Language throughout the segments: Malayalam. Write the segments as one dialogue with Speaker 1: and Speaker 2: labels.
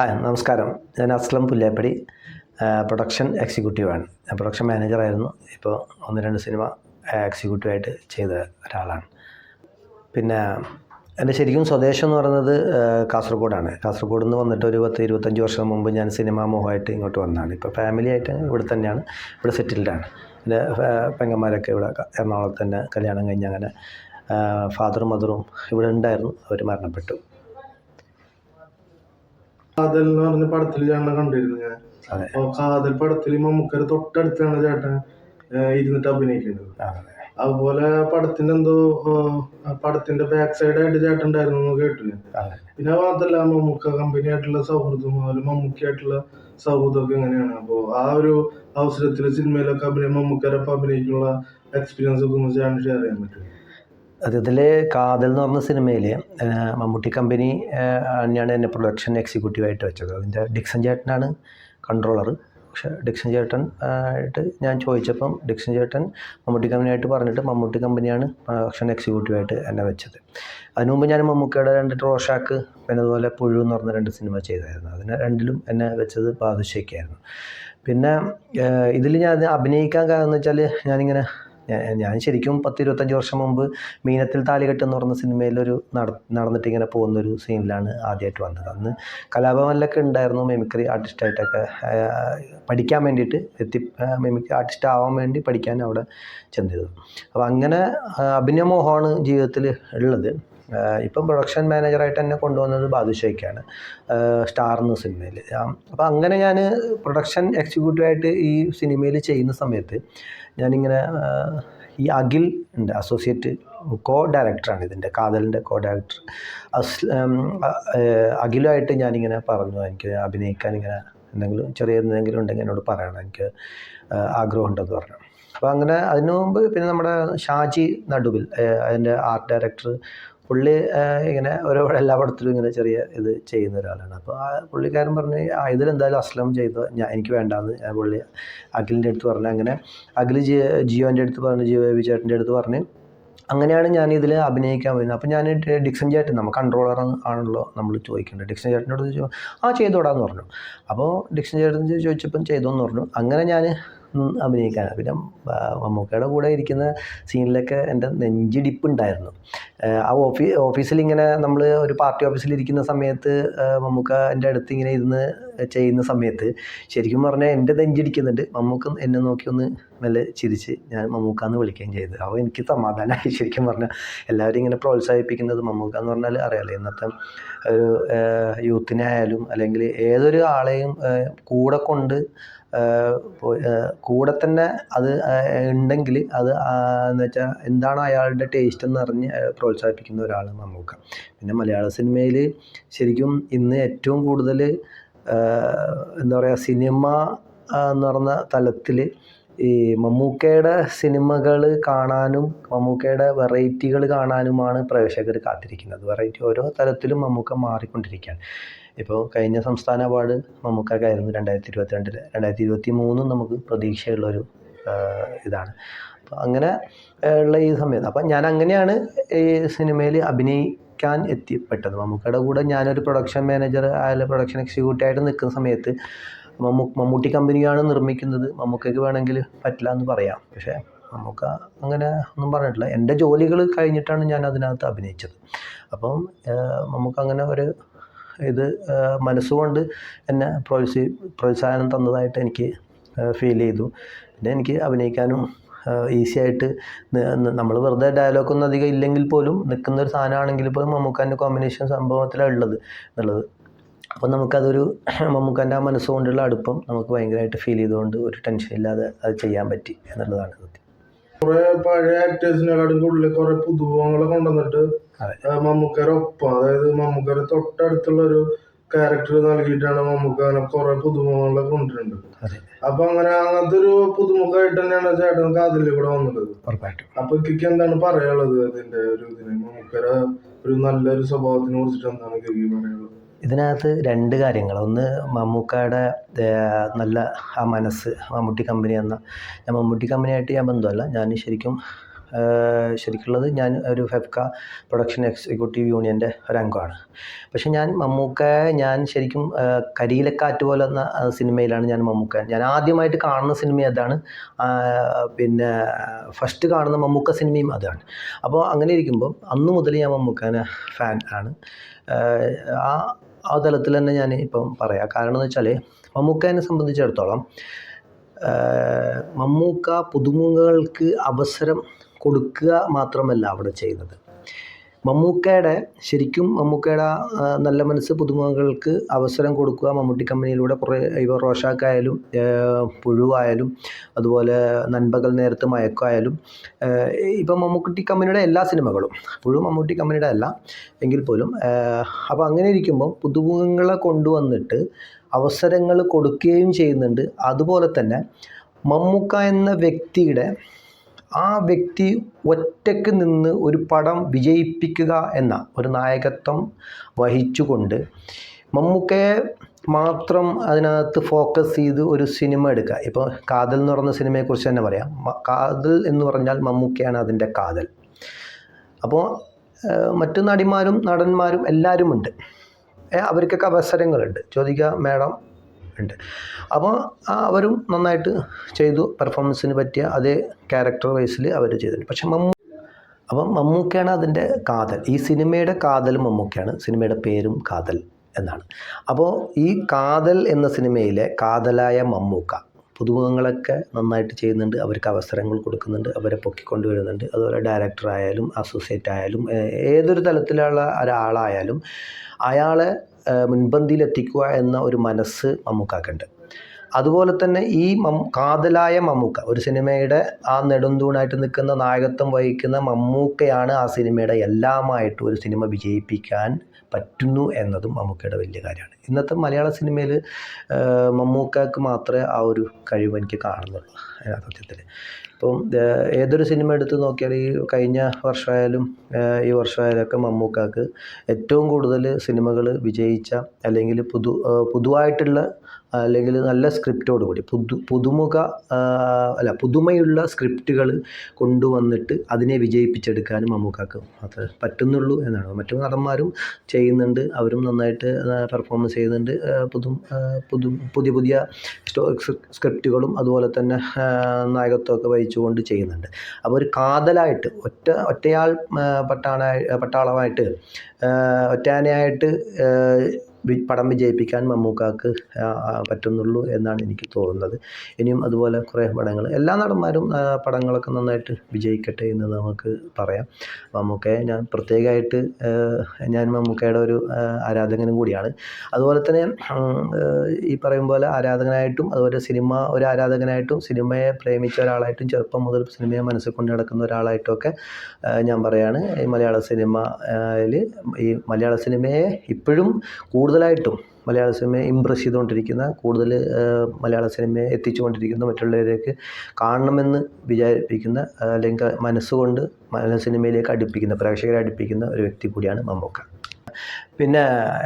Speaker 1: ഹായ് നമസ്കാരം. ഞാൻ അസ്ലം പുല്ലേപ്പടി പ്രൊഡക്ഷൻ എക്സിക്യൂട്ടീവാണ്. ഞാൻ പ്രൊഡക്ഷൻ മാനേജറായിരുന്നു. ഇപ്പോൾ ഒന്ന് രണ്ട് സിനിമ എക്സിക്യൂട്ടീവായിട്ട് ചെയ്ത ഒരാളാണ്. പിന്നെ എന്റെ ശരിക്കും സ്വദേശം എന്ന് പറയുന്നത് കാസർഗോഡാണ്. കാസർഗോഡ് നിന്ന് വന്നിട്ട് ഒരു പത്ത് ഇരുപത്തഞ്ച് വർഷം മുമ്പ് ഞാൻ സിനിമാ മോഹമായിട്ട് ഇങ്ങോട്ട് വന്നതാണ്. ഇപ്പോൾ ഫാമിലി ആയിട്ട് ഇവിടെ തന്നെയാണ്. ഇവിടെ സെറ്റിൽഡാണ്. എന്റെ പെങ്ങന്മാരൊക്കെ ഇവിടെ എറണാകുളത്ത് തന്നെ കല്യാണം കഴിഞ്ഞ് അങ്ങനെ ഫാദറും മദറും ഇവിടെ ഉണ്ടായിരുന്നു. അവർ മരണപ്പെട്ടു.
Speaker 2: കാതൽ എന്ന് പറഞ്ഞ പടത്തിൽ ചേട്ടനെ കണ്ടിരുന്നു ഞാൻ.
Speaker 1: അതെ.
Speaker 2: അപ്പൊ കാതൽ പടത്തിൽ മമ്മൂക്കര തൊട്ടടുത്താണ് ചേട്ടൻ ഏഹ് ഇരുന്നിട്ട് അഭിനയിക്കുന്നത്.
Speaker 1: അതെ.
Speaker 2: അതുപോലെ പടത്തിന്റെ എന്തോ ഏഹ് പടത്തിന്റെ ബാക്ക് സൈഡ് ആയിട്ട് ചേട്ടൻ ഉണ്ടായിരുന്നു എന്ന് കേട്ടു ഞാൻ
Speaker 1: അതെ.
Speaker 2: പിന്നെ മാത്രല്ല മമ്മൂക്ക കമ്പനി ആയിട്ടുള്ള സൗഹൃദം അതുപോലെ മമ്മൂക്കിയായിട്ടുള്ള സൗഹൃദമൊക്കെ എങ്ങനെയാണ്? അപ്പോൾ ആ ഒരു അവസരത്തിൽ സിനിമയിലൊക്കെ അഭിനയം മമ്മൂക്കരൊപ്പം അഭിനയിക്കുന്ന എക്സ്പീരിയൻസ് ഒക്കെ ഒന്ന് ചേട്ടൻ ഷെയർ ചെയ്യാൻ പറ്റും
Speaker 1: അതിൽ കാതൽ എന്ന് പറഞ്ഞ സിനിമയിൽ മമ്മൂട്ടി കമ്പനി തന്നെയാണ് എന്നെ പ്രൊഡക്ഷൻ എക്സിക്യൂട്ടീവായിട്ട് വെച്ചത്. അതിന്റെ ഡിക്സൺ ചേട്ടനാണ് കൺട്രോളർ പക്ഷെ ഡിക്സൺ ചേട്ടൻ ആയിട്ട് ഞാൻ ചോദിച്ചപ്പം ഡിക്സൺ ചേട്ടൻ മമ്മൂട്ടി കമ്പനിയായിട്ട് പറഞ്ഞിട്ട് മമ്മൂട്ടി കമ്പനിയാണ് പ്രൊഡക്ഷൻ എക്സിക്യൂട്ടീവായിട്ട് എന്നെ വെച്ചത്. അതിനുമുമ്പ് ഞാൻ മമ്മൂക്കയുടെ രണ്ട് റോഷാക്ക് പിന്നെ അതുപോലെ പുഴു എന്ന് പറഞ്ഞ രണ്ട് സിനിമ ചെയ്തായിരുന്നു. അതിന് രണ്ടിലും എന്നെ വെച്ചത് ബാദുഷയ്ക്കായിരുന്നു പിന്നെ ഇതിൽ ഞാൻ അഭിനയിക്കാൻ കാരണം എന്ന് വെച്ചാൽ ഞാനിങ്ങനെ ഞാൻ ശരിക്കും പത്ത് ഇരുപത്തഞ്ച് വർഷം മുമ്പ് മീനത്തിൽ താലികെട്ട് എന്ന് പറഞ്ഞ സിനിമയിലൊരു നട നടന്നിട്ട് ഇങ്ങനെ പോകുന്നൊരു സീനിലാണ് ആദ്യമായിട്ട് വന്നത്. അന്ന് കലാഭവനിലൊക്കെ ഉണ്ടായിരുന്നു മിമിക്രി ആർട്ടിസ്റ്റായിട്ടൊക്കെ. പഠിക്കാൻ വേണ്ടിയിട്ട് എത്തി മിമിക്രി ആർട്ടിസ്റ്റ് ആവാൻ വേണ്ടി പഠിക്കാൻ അവിടെ ചെന്നിരുന്നു. അപ്പോൾ അങ്ങനെ അഭിനയമോഹമാണ് ജീവിതത്തിൽ ഉള്ളത്. ഇപ്പം പ്രൊഡക്ഷൻ മാനേജറായിട്ട് എന്നെ കൊണ്ടുവന്നത് ബാദുഷയ്ക്കാണ് സ്റ്റാർ എന്ന സിനിമയിൽ അപ്പോൾ അങ്ങനെ ഞാൻ പ്രൊഡക്ഷൻ എക്സിക്യൂട്ടീവായിട്ട് ഈ സിനിമയിൽ ചെയ്യുന്ന സമയത്ത് ഞാനിങ്ങനെ ഈ അഖിൽ ഉണ്ട് അസോസിയേറ്റ് കോ ഡയറക്ടറാണ് ഇതിന്റെ കാതലിന്റെ കോ ഡയറക്ടർ അസ് അഖിലുമായിട്ട് ഞാനിങ്ങനെ പറഞ്ഞു എനിക്ക് അഭിനയിക്കാൻ ഇങ്ങനെ എന്തെങ്കിലും ചെറിയ എന്തെങ്കിലും ഉണ്ടെങ്കിൽ എന്നോട് പറയണം എനിക്ക് ആഗ്രഹമുണ്ടെന്ന് പറഞ്ഞു. അപ്പോൾ അങ്ങനെ അതിനു മുമ്പ് പിന്നെ നമ്മുടെ ഷാജി നടുവിൽ അതിന്റെ ആർട്ട് ഡയറക്ടർ പുള്ളി ഇങ്ങനെ ഓരോ എല്ലാ പടത്തിലും ഇങ്ങനെ ചെറിയ ഇത് ചെയ്യുന്ന ഒരാളാണ്. അപ്പോൾ ആ പുള്ളിക്കാരൻ പറഞ്ഞ് ആ ഇതിലെന്തായാലും അസ്ലം ചെയ്തു? ഞാൻ എനിക്ക് വേണ്ടാന്ന്. ഞാൻ പുള്ളി അഖിലിന്റെ അടുത്ത് പറഞ്ഞു അങ്ങനെ അഖിൽ ജിയോ ജിയോന്റെ അടുത്ത് പറഞ്ഞു ജിയോ ബേബി ചേട്ടന്റെ അടുത്ത് പറഞ്ഞ് അങ്ങനെയാണ് ഞാൻ ഇതിൽ അഭിനയിക്കാൻ വരുന്നത് അപ്പോൾ ഞാൻ ഡിക്സൺ ചേട്ടൻ നമ്മൾ കൺട്രോളർ ആണല്ലോ നമ്മൾ ചോദിക്കേണ്ടത്. ഡിക്സൺ ചേട്ടനോട് ചോദിച്ചു ആ ചെയ്തോടാന്ന് പറഞ്ഞു. അപ്പോൾ ഡിക്സൺ ചേട്ടൻ ചോദിച്ചപ്പം ചെയ്തോന്ന് പറഞ്ഞു. അങ്ങനെ ഞാൻ അഭിനയിക്കാൻ. പിന്നെ മമ്മൂക്കയുടെ കൂടെ ഇരിക്കുന്ന സീനിലൊക്കെ എന്റെ നെഞ്ചിടിപ്പ് ഉണ്ടായിരുന്നു ആ ഓഫീ ഓഫീസിൽ ഇങ്ങനെ നമ്മൾ ഒരു പാർട്ടി ഓഫീസിൽ ഇരിക്കുന്ന സമയത്ത് മമ്മൂക്ക എന്റെ അടുത്ത് ഇങ്ങനെ ഇരുന്ന് ചെയ്യുന്ന സമയത്ത് ശരിക്കും പറഞ്ഞാൽ എന്റെ നെഞ്ചിടിക്കുന്നുണ്ട്. മമ്മൂക്ക എന്നെ നോക്കി ഒന്ന് മെല്ലെ ചിരിച്ച് ഞാൻ മമ്മൂക്ക എന്ന് വിളിക്കുകയും ചെയ്തു. അപ്പോൾ എനിക്ക് സമാധാനമായി ശരിക്കും പറഞ്ഞാൽ എല്ലാവരും ഇങ്ങനെ പ്രോത്സാഹിപ്പിക്കുന്നത് മമ്മൂക്ക എന്ന് പറഞ്ഞാൽ അറിയാലോ. ഇന്നത്തെ ഒരു യൂത്തിനെ ആയാലും അല്ലെങ്കിൽ ഏതൊരു ആളെയും കൂടെ കൊണ്ട് കൂടെ തന്നെ അത് ഉണ്ടെങ്കിൽ അത് എന്ന് വെച്ചാൽ എന്താണ് അയാളുടെ ടേസ്റ്റ് എന്ന് അറിഞ്ഞ് അയാളെ പ്രോത്സാഹിപ്പിക്കുന്ന ഒരാളാണ് മമ്മൂക്ക. പിന്നെ മലയാള സിനിമയിൽ ശരിക്കും ഇന്ന് ഏറ്റവും കൂടുതൽ എന്താ പറയുക സിനിമ എന്ന് പറഞ്ഞ തലത്തിൽ ഈ മമ്മൂക്കയുടെ സിനിമകൾ കാണാനും മമ്മൂക്കയുടെ വെറൈറ്റികൾ കാണാനുമാണ് പ്രേക്ഷകർ കാത്തിരിക്കുന്നത്. വെറൈറ്റി ഓരോ തരത്തിലും മമ്മൂക്ക മാറിക്കൊണ്ടിരിക്കുകയാണ്. ഇപ്പോൾ കഴിഞ്ഞ സംസ്ഥാന അവാർഡ് ആയിരുന്നു രണ്ടായിരത്തി ഇരുപത്തിരണ്ടിൽ രണ്ടായിരത്തി ഇരുപത്തി മൂന്നും നമുക്ക് പ്രതീക്ഷയുള്ളൊരു ഇതാണ്. അപ്പോൾ അങ്ങനെ ഉള്ള ഈ സമയത്ത്. അപ്പം ഞാൻ അങ്ങനെയാണ് ഈ സിനിമയിൽ അഭിനയിക്കാൻ എത്തിപ്പെട്ടത്. മമ്മൂക്കയുടെ കൂടെ ഞാനൊരു പ്രൊഡക്ഷൻ മാനേജർ അയാൾ പ്രൊഡക്ഷൻ എക്സിക്യൂട്ടീവ് ആയിട്ട് നിൽക്കുന്ന സമയത്ത് മമ്മൂ മമ്മൂട്ടി കമ്പനിയാണ് നിർമ്മിക്കുന്നത്. മമ്മൂക്കയ്ക്ക് വേണമെങ്കിൽ പറ്റില്ല എന്ന് പറയാം. പക്ഷേ മമ്മൂക്ക അങ്ങനെ ഒന്നും പറഞ്ഞിട്ടില്ല. എന്റെ ജോലികൾ കഴിഞ്ഞിട്ടാണ് ഞാൻ അതിനകത്ത് അഭിനയിച്ചത്. അപ്പം മമ്മൂക്ക അങ്ങനെ ഒരു ഇത് മനസ്സുകൊണ്ട് എന്നെ പ്രോത്സി പ്രോത്സാഹനം തന്നതായിട്ട് എനിക്ക് ഫീൽ ചെയ്തു. പിന്നെ എനിക്ക് അഭിനയിക്കാനും ഈസി ആയിട്ട് നമ്മൾ വെറുതെ ഡയലോഗൊന്നും അധികം ഇല്ലെങ്കിൽ പോലും നിൽക്കുന്ന ഒരു സാധനമാണെങ്കിൽ പോലും മമ്മൂക്കാന്റെ കോമ്പിനേഷൻ സംഭവത്തിലാണ് ഉള്ളത് എന്നുള്ളത്. അപ്പോൾ നമുക്കതൊരു മമ്മൂക്കാന്റെ ആ മനസ്സുകൊണ്ടുള്ള അടുപ്പം നമുക്ക് ഭയങ്കരമായിട്ട് ഫീൽ ചെയ്തുകൊണ്ട് ഒരു ടെൻഷൻ ഇല്ലാതെ അത് ചെയ്യാൻ പറ്റി എന്നുള്ളതാണ് സത്യം.
Speaker 2: കുറെ പഴയ ആക്ടേഴ്സിനെക്കാളും കൂടുതൽ കുറെ പുതുമുഖങ്ങളെ കൊണ്ടുവന്നിട്ട്
Speaker 1: അതെ.
Speaker 2: ഒപ്പം അതായത് മമ്മൂക്കാരെ തൊട്ടടുത്തുള്ള ഒരു ക്യാരക്ടർ നൽകിയിട്ടാണ് മമ്മൂക്ക അങ്ങനെ കുറെ പുതുമുഖങ്ങളെ കൊണ്ടുവരുന്നത്. അപ്പൊ അങ്ങനെ അങ്ങനത്തെ ഒരു പുതുമുഖമായിട്ട് തന്നെയാണ് ചേട്ടൻ കാതിൽ കൂടെ
Speaker 1: ഉറപ്പായിട്ടും.
Speaker 2: അപ്പൊ കിക്ക് എന്താണ് പറയാനുള്ളത് അതിന്റെ ഒരു ഇതിന്? മമ്മൂക്കയുടെ ഒരു നല്ലൊരു സ്വഭാവത്തിനെ കുറിച്ചിട്ട് എന്താണ് ഇക്കയ്ക്ക് പറയാനുള്ളത്?
Speaker 1: ഇതിനകത്ത് രണ്ട് കാര്യങ്ങൾ. ഒന്ന് മമ്മൂക്കയുടെ നല്ല ആ മനസ്സ് മമ്മൂട്ടി കമ്പനി എന്ന. ഞാൻ മമ്മൂട്ടി കമ്പനിയായിട്ട് ഞാൻ ബന്ധമല്ല ഞാൻ ശരിക്കും ശരിക്കുള്ളത് ഞാൻ ഒരു ഫെഫ്ക പ്രൊഡക്ഷൻ എക്സിക്യൂട്ടീവ് യൂണിയന്റെ ഒരു അംഗമാണ്. പക്ഷെ ഞാൻ മമ്മൂക്കയെ ഞാൻ ശരിക്കും കരിയിലക്കാറ്റ് പോലെ എന്ന സിനിമയിലാണ് ഞാൻ മമ്മൂക്ക ഞാൻ ആദ്യമായിട്ട് കാണുന്ന സിനിമ അതാണ് പിന്നെ ഫസ്റ്റ് കാണുന്ന മമ്മൂക്ക സിനിമയും അതാണ്. അപ്പോൾ അങ്ങനെ ഇരിക്കുമ്പോൾ അന്ന് മുതൽ ഞാൻ മമ്മൂക്കാനെ ഫാൻ ആണ്. ആ, ആ തലത്തിൽ തന്നെ ഞാൻ ഇപ്പം പറയാം. കാരണം എന്ന് വെച്ചാൽ മമ്മൂക്കേനെ സംബന്ധിച്ചിടത്തോളം മമ്മൂക്ക പുതുമുഖങ്ങൾക്ക് അവസരം കൊടുക്കുക മാത്രമല്ല അവിടെ ചെയ്യുന്നത് മമ്മൂക്കയുടെ ശരിക്കും മമ്മൂക്കയുടെ നല്ല മനസ്സ് പുതുമുഖങ്ങൾക്ക് അവസരം കൊടുക്കുക മമ്മൂട്ടി കമ്പനിയിലൂടെ കുറേ ഇവ റോഷാക്കായാലും പുഴുവായാലും അതുപോലെ നൻപകൽ നേരത്ത് മയക്കമായാലും ഇപ്പം മമ്മൂട്ടി കമ്പനിയുടെ എല്ലാ സിനിമകളും പുഴു മമ്മൂട്ടി കമ്പനിയുടെ അല്ല എങ്കിൽ പോലും അപ്പോൾ അങ്ങനെ ഇരിക്കുമ്പോൾ പുതുമുഖങ്ങളെ കൊണ്ടുവന്നിട്ട് അവസരങ്ങൾ കൊടുക്കുകയും ചെയ്യുന്നുണ്ട്. അതുപോലെ തന്നെ മമ്മൂക്ക എന്ന വ്യക്തിയുടെ ആ വ്യക്തി ഒറ്റയ്ക്ക് നിന്ന് ഒരു പടം വിജയിപ്പിക്കുക എന്ന ഒരു നായകത്വം വഹിച്ചുകൊണ്ട് മമ്മൂക്കയെ മാത്രം അതിനകത്ത് ഫോക്കസ് ചെയ്ത് ഒരു സിനിമ എടുക്കുക. ഇപ്പോൾ കാതൽ എന്ന് പറയുന്ന സിനിമയെക്കുറിച്ച് തന്നെ പറയാം. കാതൽ എന്ന് പറഞ്ഞാൽ മമ്മൂക്കയാണ് അതിന്റെ കാതൽ. അപ്പോൾ മറ്റു നടിമാരും നടന്മാരും എല്ലാവരുമുണ്ട്. അവർക്കൊക്കെ അവസരങ്ങളുണ്ട്. ചോദിക്കുക മേഡം ഉണ്ട്. അപ്പോൾ അവരും നന്നായിട്ട് ചെയ്തു. പെർഫോമൻസിന് പറ്റിയ അതേ ക്യാരക്ടർ വൈസിൽ അവർ ചെയ്തിട്ടുണ്ട്. പക്ഷെ മമ്മൂ അപ്പം മമ്മൂക്കയാണ് അതിന്റെ കാതൽ. ഈ സിനിമയുടെ കാതൽ മമ്മൂക്കയാണ്. സിനിമയുടെ പേരും കാതൽ എന്നാണ്. അപ്പോൾ ഈ കാതൽ എന്ന സിനിമയിലെ കാതലായ മമ്മൂക്ക പുതുമുഖങ്ങളൊക്കെ നന്നായിട്ട് ചെയ്യുന്നുണ്ട്. അവർക്ക് അവസരങ്ങൾ കൊടുക്കുന്നുണ്ട്. അവരെ പൊക്കിക്കൊണ്ട് വരുന്നുണ്ട് അതുപോലെ ഡയറക്ടറായാലും അസോസിയേറ്റ് ആയാലും ഏതൊരു തലത്തിലുള്ള ഒരാളായാലും അയാളെ മുൻപന്തിയിലെത്തിക്കുക എന്ന ഒരു മനസ്സ് മമ്മൂക്കാക്കുണ്ട് അതുപോലെ തന്നെ ഈ മം കാതലായ മമ്മൂക്ക ഒരു സിനിമയുടെ ആ നെടുന്തൂണായിട്ട് നിൽക്കുന്ന നായകത്വം വഹിക്കുന്ന മമ്മൂക്കയാണ് ആ സിനിമയുടെ എല്ലാമായിട്ട് ഒരു സിനിമ വിജയിപ്പിക്കാൻ പറ്റുന്നു എന്നതും മമ്മൂക്കയുടെ വലിയ കാര്യമാണ്. ഇന്നത്തെ മലയാള സിനിമയിൽ മമ്മൂക്കക്ക് മാത്രമേ ആ ഒരു കഴിവ് എനിക്ക് കാണുന്നുള്ളൂ. സത്യത്തിൽ. ഇപ്പം ഏതൊരു സിനിമ എടുത്ത് നോക്കിയാൽ ഈ കഴിഞ്ഞ വർഷമായാലും ഈ വർഷമായാലും ഒക്കെ മമ്മൂക്കാക്ക് ഏറ്റവും കൂടുതൽ സിനിമകൾ വിജയിച്ച അല്ലെങ്കിൽ പുതു പുതുവായിട്ടുള്ള അല്ലെങ്കിൽ നല്ല സ്ക്രിപ്റ്റോട് കൂടി. പുതു പുതുമുഖ അല്ല പുതുമയുള്ള സ്ക്രിപ്റ്റുകൾ കൊണ്ടുവന്നിട്ട് അതിനെ വിജയിപ്പിച്ചെടുക്കാനും മമ്മൂക്കാക്ക് മാത്രമേ പറ്റുന്നുള്ളൂ എന്നാണ്. മറ്റു നടന്മാരും ചെയ്യുന്നുണ്ട്. അവരും നന്നായിട്ട് പെർഫോമൻസ് ചെയ്യുന്നുണ്ട്. പുതു പുതു പുതിയ പുതിയ സ്ക്രിപ്റ്റുകളും അതുപോലെ തന്നെ നായകത്വമൊക്കെ വഹിച്ചുകൊണ്ട് ചെയ്യുന്നുണ്ട്. അപ്പോൾ ഒരു കാതലായിട്ട് ഒറ്റ ഒറ്റയാൾ ആ, പട്ടാളായി പട്ടാളമായിട്ട് ഒറ്റാനയായിട്ട് പടം വിജയിപ്പിക്കാൻ മമ്മൂക്കാക്ക് പറ്റുന്നുള്ളൂ എന്നാണ് എനിക്ക് തോന്നുന്നത്. ഇനിയും അതുപോലെ കുറേ പടങ്ങൾ എല്ലാ നടന്മാരും പടങ്ങളൊക്കെ നന്നായിട്ട് വിജയിക്കട്ടെ എന്ന് നമുക്ക് പറയാം. മമ്മൂക്കയെ ഞാൻ പ്രത്യേകമായിട്ട് ഞാൻ മമ്മൂക്കയുടെ ഒരു ആരാധകനും കൂടിയാണ്. അതുപോലെ തന്നെ ഈ പറയും പോലെ ആരാധകനായിട്ടും അതുപോലെ സിനിമ ഒരു ആരാധകനായിട്ടും സിനിമയെ പ്രേമിച്ച ഒരാളായിട്ടും ചെറുപ്പം മുതൽ സിനിമയെ മനസ്സിൽ കൊണ്ട് നടക്കുന്ന ഒരാളായിട്ടും ഒക്കെ ആ, ഞാൻ പറയാണ്. ഈ മലയാള സിനിമയിൽ ഈ മലയാള സിനിമയെ ഇപ്പോഴും കൂടുതലായിട്ടും മലയാള സിനിമയെ ഇമ്പ്രസ് ചെയ്തുകൊണ്ടിരിക്കുന്ന കൂടുതൽ മലയാള സിനിമയെ എത്തിച്ചുകൊണ്ടിരിക്കുന്ന മറ്റുള്ളവരേക്ക് കാണണമെന്ന് വിചാരിപ്പിക്കുന്ന അല്ലെങ്കിൽ മനസ്സുകൊണ്ട് മലയാള സിനിമയിലേക്ക് അടുപ്പിക്കുന്ന പ്രേക്ഷകരെ അടുപ്പിക്കുന്ന ഒരു വ്യക്തി കൂടിയാണ് മമ്മൂക്ക. പിന്നെ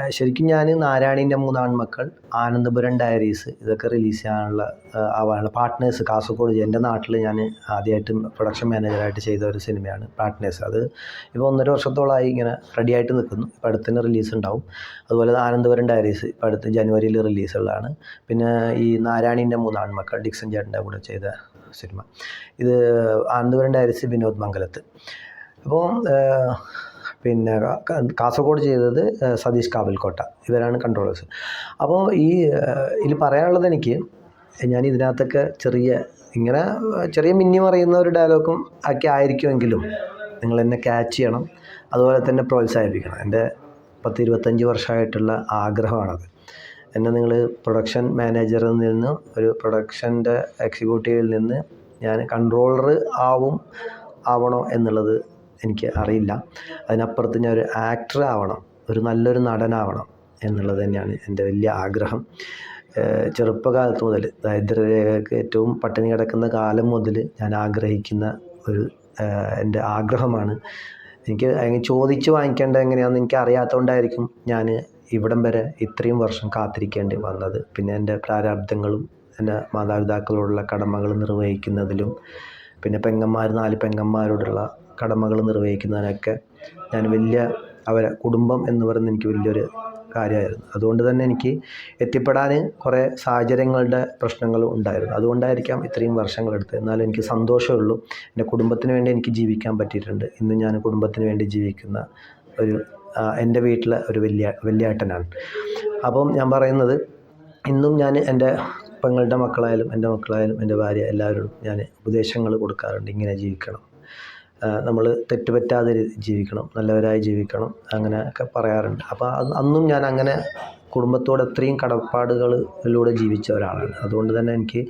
Speaker 1: ശരിക്കും ഞാൻ നാരായണീന്റെ മൂന്നാൺമക്കൾ ആനന്ദപുരം ഡയറീസ് ഇതൊക്കെ റിലീസ് ചെയ്യാനുള്ള ആവാനുള്ള പാർട്ട്നേഴ്സ് കാസർഗോഡ് എന്റെ നാട്ടിൽ ഞാൻ ആദ്യമായിട്ട് പ്രൊഡക്ഷൻ മാനേജറായിട്ട് ചെയ്ത ഒരു സിനിമയാണ് പാർട്ട്നേഴ്സ് അത് ഇപ്പോൾ ഒന്നര വർഷത്തോളമായി ഇങ്ങനെ റെഡി ആയിട്ട് നിൽക്കുന്നു ഇപ്പോൾ അടുത്തന്നെ റിലീസ് ഉണ്ടാവും. അതുപോലെ ആനന്ദപുരം ഡയറീസ് ഇപ്പോൾ അടുത്ത് ജനുവരിയിൽ റിലീസുള്ളതാണ് പിന്നെ ഈ നാരായണീന്റെ മൂന്നാൺമക്കൾ ഡിക്സൺ ചേട്ടന്റെ കൂടെ ചെയ്ത സിനിമ. ഇത് ആനന്ദപുരം ഡയറീസ് വിനോദ് മംഗലത്ത്. അപ്പോൾ പിന്നെ കാസർഗോഡ് ചെയ്തത് സതീഷ് കാവൽക്കോട്ട. ഇവരാണ് കൺട്രോളേഴ്സ് അപ്പോൾ ഈ ഇതിൽ പറയാനുള്ളത് എനിക്ക് ഞാൻ ഇതിനകത്തൊക്കെ ചെറിയ ഇങ്ങനെ ചെറിയ മിന്നി മറിയുന്ന ഒരു ഡയലോഗും ഒക്കെ ആയിരിക്കുമെങ്കിലും നിങ്ങൾ എന്നെ ക്യാച്ച് ചെയ്യണം. അതുപോലെ തന്നെ പ്രോത്സാഹിപ്പിക്കണം. എന്റെ പത്ത് ഇരുപത്തഞ്ച് വർഷമായിട്ടുള്ള ആഗ്രഹമാണത്. എന്നെ നിങ്ങൾ പ്രൊഡക്ഷൻ മാനേജറിൽ നിന്ന് ഒരു പ്രൊഡക്ഷന്റെ എക്സിക്യൂട്ടീവിൽ നിന്ന് ഞാൻ കൺട്രോളർ ആവും ആവണോ എന്നുള്ളത് എനിക്ക് അറിയില്ല. അതിനപ്പുറത്ത് ഞാൻ ഒരു ആക്ടർ ആവണം ഒരു നല്ലൊരു നടനാവണം എന്നുള്ളത് തന്നെയാണ് എന്റെ വലിയ ആഗ്രഹം. ചെറുപ്പകാലത്ത് മുതൽ ദാരിദ്ര്യരേഖയ്ക്ക് ഏറ്റവും പട്ടിണി കിടക്കുന്ന കാലം മുതൽ ഞാൻ ആഗ്രഹിക്കുന്ന ഒരു എന്റെ ആഗ്രഹമാണ്. എനിക്ക് അങ്ങനെ ചോദിച്ച് വാങ്ങിക്കേണ്ടത് എങ്ങനെയാണെന്ന് എനിക്ക് അറിയാത്തതുകൊണ്ടായിരിക്കും ഞാൻ ഇവിടം വരെ ഇത്രയും വർഷം കാത്തിരിക്കേണ്ടി വന്നത്. പിന്നെ എന്റെ പ്രാരാബ്ദങ്ങളും എന്റെ മാതാപിതാക്കളോടുള്ള കടമകൾ നിർവഹിക്കുന്നതിലും പിന്നെ പെങ്ങന്മാർ നാല് പെങ്ങന്മാരോടുള്ള കടമകൾ നിർവഹിക്കുന്നതിനൊക്കെ ഞാൻ വലിയ അവരെ കുടുംബം എന്ന് പറയുന്നത് എനിക്ക് വലിയൊരു കാര്യമായിരുന്നു. അതുകൊണ്ട് തന്നെ എനിക്ക് എത്തിപ്പെടാൻ കുറേ സാഹചര്യങ്ങളുടെ പ്രശ്നങ്ങൾ ഉണ്ടായിരുന്നു. അതുകൊണ്ടായിരിക്കാം ഇത്രയും വർഷങ്ങളെടുത്തത് എന്നാലും എനിക്ക് സന്തോഷമേ എന്റെ കുടുംബത്തിന് വേണ്ടി എനിക്ക് ജീവിക്കാൻ പറ്റിയിട്ടുണ്ട്. ഇന്ന് ഞാൻ കുടുംബത്തിന് വേണ്ടി ജീവിക്കുന്ന ഒരു എന്റെ വീട്ടിലെ ഒരു വലിയ വലിയേട്ടനാണ്. അപ്പം ഞാൻ പറയുന്നത് ഇന്നും ഞാൻ എന്റെ പെങ്ങളുടെ മക്കളായാലും എന്റെ മക്കളായാലും എന്റെ ഭാര്യ എല്ലാവരോടും ഞാൻ ഉപദേശങ്ങൾ കൊടുക്കാറുണ്ട്. ഇങ്ങനെ ജീവിക്കണം. നമ്മൾ തെറ്റുപറ്റാതെ ജീവിക്കണം നല്ലവരായി ജീവിക്കണം അങ്ങനെ ഒക്കെ പറയാറുണ്ട്. അപ്പോൾ അത് അന്നും ഞാൻ അങ്ങനെ കുടുംബത്തോട് അത്രയും കടപ്പാടുകളിലൂടെ ജീവിച്ച ഒരാളാണ്. അതുകൊണ്ട് തന്നെ എനിക്ക്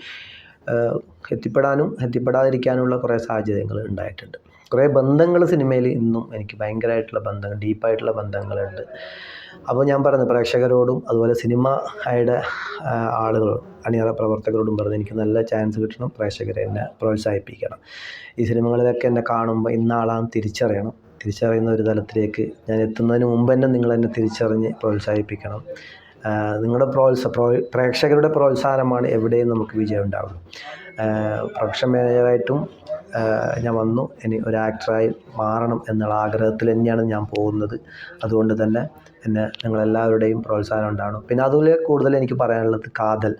Speaker 1: എത്തിപ്പെടാനും എത്തിപ്പെടാതിരിക്കാനുള്ള കുറേ സാഹചര്യങ്ങൾ ഉണ്ടായിട്ടുണ്ട്. കുറേ ബന്ധങ്ങൾ സിനിമയിൽ ഇന്നും എനിക്ക് ഭയങ്കരമായിട്ടുള്ള ബന്ധങ്ങൾ ഡീപ്പായിട്ടുള്ള ബന്ധങ്ങളുണ്ട്. അപ്പോൾ ഞാൻ പറയുന്നത് പ്രേക്ഷകരോടും അതുപോലെ സിനിമ ആയുടെ ആളുകളോടും അണിയറ പ്രവർത്തകരോടും പറഞ്ഞു എനിക്ക് നല്ല ചാൻസ് കിട്ടണം പ്രേക്ഷകരെ എന്നെ പ്രോത്സാഹിപ്പിക്കണം. ഈ സിനിമകളിലൊക്കെ എന്നെ കാണുമ്പോൾ ഇന്നാളാം തിരിച്ചറിയണം. തിരിച്ചറിയുന്ന ഒരു തലത്തിലേക്ക് ഞാൻ എത്തുന്നതിന് മുമ്പ് തന്നെ നിങ്ങൾ എന്നെ തിരിച്ചറിഞ്ഞ് പ്രോത്സാഹിപ്പിക്കണം. നിങ്ങളുടെ പ്രോത്സാഹ പ്രോ പ്രേക്ഷകരുടെ പ്രോത്സാഹനമാണ് എവിടെയും നമുക്ക് വിജയം ഉണ്ടാവുള്ളൂ പ്രൊഡക്ഷൻ മാനേജറായിട്ടും ഞാൻ വന്നു. ഇനി ഒരു ആക്ടറായി മാറണം എന്നുള്ള ആഗ്രഹത്തിൽ തന്നെയാണ് ഞാൻ പോകുന്നത്. അതുകൊണ്ട് തന്നെ എന്നെ നിങ്ങളെല്ലാവരുടെയും പ്രോത്സാഹനം ഉണ്ടാവണം. പിന്നെ അതുപോലെ കൂടുതൽ എനിക്ക് പറയാനുള്ളത് കാതൽ.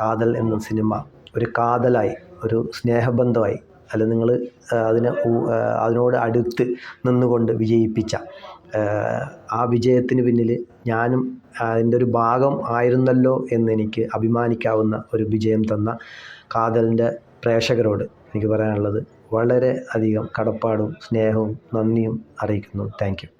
Speaker 1: കാതൽ എന്ന സിനിമ ഒരു കാതലായി ഒരു സ്നേഹബന്ധമായി അല്ല നിങ്ങൾ അതിനെ അതിനോട് അടുത്ത് നിന്നുകൊണ്ട് വിജയിപ്പിച്ച ആ വിജയത്തിന് പിന്നിൽ ഞാനും അതിന്റെ ഒരു ഭാഗം ആയിരുന്നല്ലോ എന്നെനിക്ക് അഭിമാനിക്കാവുന്ന ഒരു വിജയം തന്ന കാതലിന്റെ പ്രേക്ഷകരോട് എനിക്ക് പറയാനുള്ളത് വളരെ അധികം കടപ്പാടും സ്നേഹവും നന്ദിയും അറിയിക്കുന്നു. താങ്ക്